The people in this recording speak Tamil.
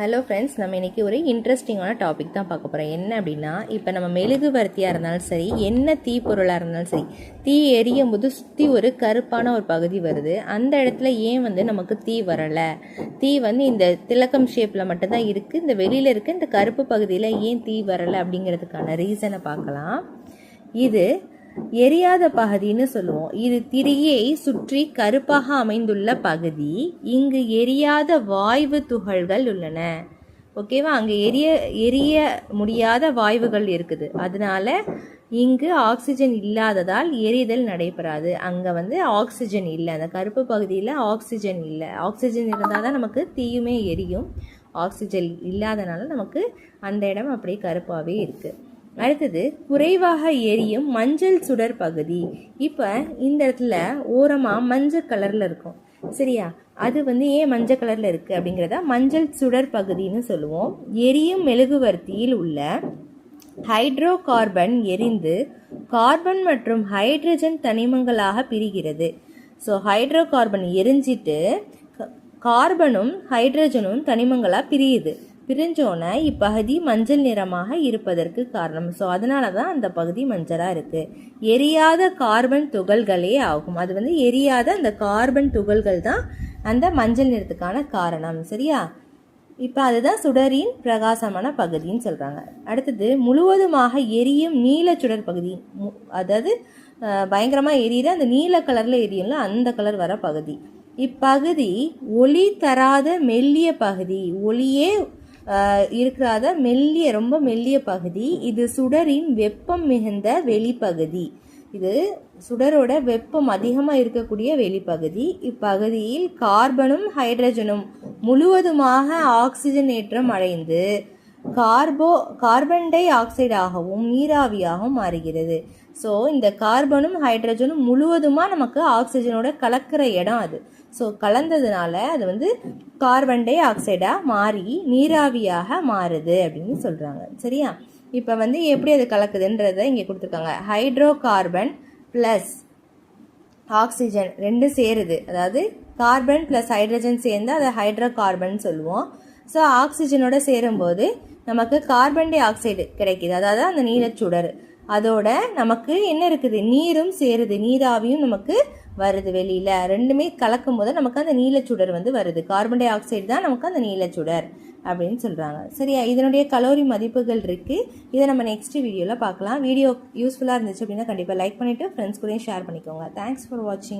ஹலோ ஃப்ரெண்ட்ஸ் நம்ம இன்றைக்கி ஒரு இன்ட்ரெஸ்டிங்கான டாபிக் தான் பார்க்க போகிறோம் என்ன அப்படின்னா இப்போ நம்ம மெழுகுவர்த்தியாக இருந்தாலும் சரி என்ன தீப்பொருளாக இருந்தாலும் சரி தீ எரியும் போது சுற்றி ஒரு கருப்பான ஒரு பகுதி வருது. அந்த இடத்துல ஏன் வந்து நமக்கு தீ வரலை? தீ வந்து இந்த திலக்கம் ஷேப்பில் மட்டும்தான் இருக்குது இந்த வெளியில் இருக்க இந்த கருப்பு பகுதியில் ஏன் தீ வரலை அப்படிங்கிறதுக்கான ரீசனை பார்க்கலாம். இது எரியாத பகுதின்னு சொல்லுவோம். இது திரியை சுற்றி கருப்பாக அமைந்துள்ள பகுதி. இங்கு எரியாத வாய்வு துகள்கள் உள்ளன. ஓகேவா? அங்கே எரிய எரிய முடியாத வாயுகள் இருக்குது. அதனால இங்கு ஆக்சிஜன் இல்லாததால் எரிதல் நடைபெறாது. அங்கே வந்து ஆக்சிஜன் இல்லை. அந்த கருப்பு பகுதியில் ஆக்சிஜன் இல்லை. ஆக்சிஜன் இருந்தால் தான் நமக்கு தீயுமே எரியும். ஆக்சிஜன் இல்லாதனால நமக்கு அந்த இடம் அப்படியே கருப்பாகவே இருக்குது அடுத்தது குறைவாக எரியும் மஞ்சள் சுடர் பகுதி. இப்போ இந்த இடத்துல ஓரமாக மஞ்சள் கலரில் இருக்கும். சரியா? அது வந்து ஏன் மஞ்சள் கலரில் இருக்குது அப்படிங்கிறத மஞ்சள் சுடர் பகுதின்னு சொல்லுவோம். எரியும் மெழுகுவர்த்தியில் உள்ள ஹைட்ரோ கார்பன் எரிந்து கார்பன் மற்றும் ஹைட்ரஜன் தனிமங்களாக பிரிகிறது. ஸோ ஹைட்ரோ கார்பன் எரிஞ்சிட்டு கார்பனும் ஹைட்ரஜனும் தனிமங்களாக பிரியுது. பிரிஞ்சோன்னே இப்பகுதி மஞ்சள் நிறமாக இருப்பதற்கு காரணம். ஸோ அதனால தான் அந்த பகுதி மஞ்சளாக இருக்குது எரியாத கார்பன் துகள்களே ஆகும். அது வந்து எரியாத அந்த கார்பன் துகள்கள் தான் அந்த மஞ்சள் நிறத்துக்கான காரணம். சரியா? இப்போ அதுதான் சுடரின் பிரகாசமான பகுதின்னு சொல்கிறாங்க அடுத்தது முழுவதுமாக எரியும் நீல சுடர் பகுதி. அதாவது பயங்கரமாக எரியிற அந்த நீல கலரில் எரியும்ல அந்த கலர் வர பகுதி. இப்பகுதி ஒளி தராத மெல்லிய பகுதி. ஒளியே இருக்கிறாத மெல்லிய ரொம்ப மெல்லிய பகுதி. இது சுடரின் வெப்பம் மிகுந்த வெளிப்பகுதி. இது சுடரோட வெப்பம் அதிகமாக இருக்கக்கூடிய வெளிப்பகுதி. இப்பகுதியில் கார்பனும் ஹைட்ரஜனும் முழுவதுமாக ஆக்சிஜனேற்றம் அடைந்து கார்போ கார்பன் டை ஆக்சைடாகவும் நீராவியாகவும் மாறுகிறது. ஸோ இந்த கார்பனும் ஹைட்ரஜனும் முழுவதுமாக நமக்கு ஆக்சிஜனோட கலக்கிற இடம் அது. ஸோ கலந்ததுனால அது வந்து கார்பன் டை ஆக்சைடாக மாறி நீராவியாக மாறுது அப்படின்னு சொல்கிறாங்க சரியா? இப்போ வந்து எப்படி அது கலக்குதுன்றதை இங்கே கொடுத்துருக்காங்க. ஹைட்ரோ கார்பன் ப்ளஸ் ஆக்சிஜன் ரெண்டு சேருது. அதாவது கார்பன் ப்ளஸ் ஹைட்ரஜன் சேர்ந்து அதை ஹைட்ரோ கார்பன் சொல்லுவோம். ஸோ ஆக்சிஜனோட சேரும்போது நமக்கு கார்பன் டை ஆக்சைடு கிடைக்கிது. அதாவது அந்த நீலச்சுடர். அதோட நமக்கு என்ன இருக்குது? நீரும் சேருது. நீராவியும் நமக்கு வருது வெளியில். ரெண்டுமே கலக்கும் போது நமக்கு அந்த நீலச்சுடர் வந்து வருது. கார்பன் டை ஆக்சைடு தான் நமக்கு அந்த நீலச்சுடர் அப்படின்னு சொல்கிறாங்க சரியா? இதனுடைய கலோரி மதிப்புகள் இருக்குது இதை நம்ம நெக்ஸ்ட் வீடியோவில் பார்க்கலாம். வீடியோ யூஸ்ஃபுல்லாக இருந்துச்சு அப்படின்னா கண்டிப்பாக லைக் பண்ணிவிட்டு ஃப்ரெண்ட்ஸ் கூடயும் ஷேர் பண்ணிக்கோங்க. தேங்க்ஸ் ஃபார் வாட்சிங்